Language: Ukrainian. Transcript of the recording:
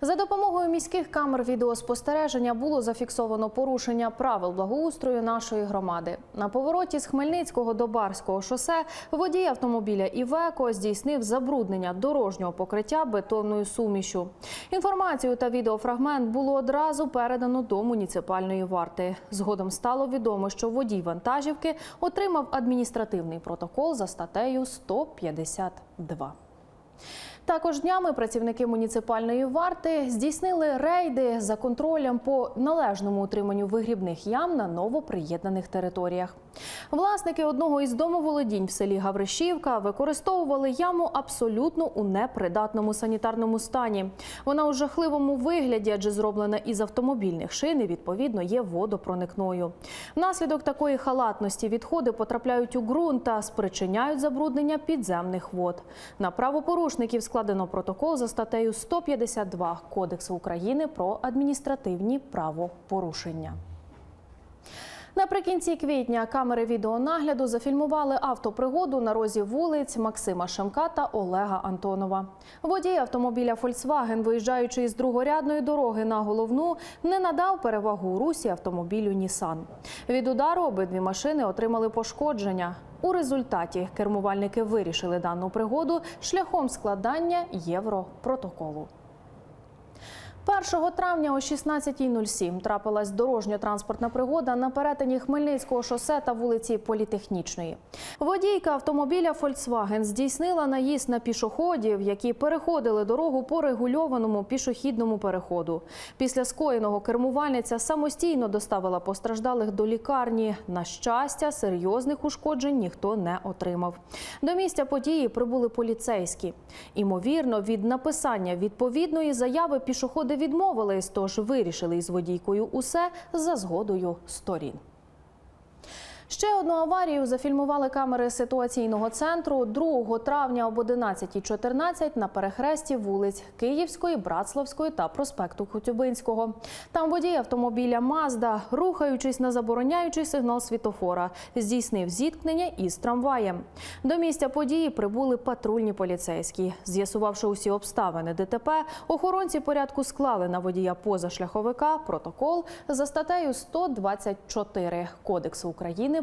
За допомогою міських камер відеоспостереження було зафіксовано порушення правил благоустрою нашої громади. На повороті з Хмельницького до Барського шосе водій автомобіля Івеко здійснив забруднення дорожнього покриття бетонною сумішю. Інформацію та відеофрагмент було одразу передано до муніципальної варти. Згодом стало відомо, що водій вантажівки отримав адміністративний протокол за статтею 152. Також днями працівники муніципальної варти здійснили рейди за контролем по належному утриманню вигрібних ям на новоприєднаних територіях. Власники одного із домоволодінь в селі Гавришівка використовували яму абсолютно у непридатному санітарному стані. Вона у жахливому вигляді, адже зроблена із автомобільних шин і, відповідно є водопроникною. Внаслідок такої халатності відходи потрапляють у ґрунт та спричиняють забруднення підземних вод. На правопорушників складено протокол за статтею 152 Кодексу України про адміністративні правопорушення. Наприкінці квітня камери відеонагляду зафільмували автопригоду на розі вулиць Максима Шемка та Олега Антонова. Водій автомобіля Volkswagen, виїжджаючи із другорядної дороги на головну, не надав перевагу у русі автомобілю Нісан. Від удару обидві машини отримали пошкодження. У результаті кермувальники вирішили дану пригоду шляхом складання європротоколу. 1 травня о 16.07 трапилась дорожньо-транспортна пригода на перетині Хмельницького шосе та вулиці Політехнічної. Водійка автомобіля Volkswagen здійснила наїзд на пішоходів, які переходили дорогу по регульованому пішохідному переходу. Після скоєного кермувальниця самостійно доставила постраждалих до лікарні. На щастя, серйозних ушкоджень ніхто не отримав. До місця події прибули поліцейські. Імовірно, від написання відповідної заяви пішоходи відмовились, тож вирішили із водійкою усе за згодою сторін. Ще одну аварію зафільмували камери ситуаційного центру 2 травня об 11.14 на перехресті вулиць Київської, Братславської та проспекту Коцюбинського. Там водій автомобіля Мазда, рухаючись на забороняючий сигнал світофора, здійснив зіткнення із трамваєм. До місця події прибули патрульні поліцейські. З'ясувавши усі обставини ДТП, охоронці порядку склали на водія позашляховика протокол за статтею 124 Кодексу України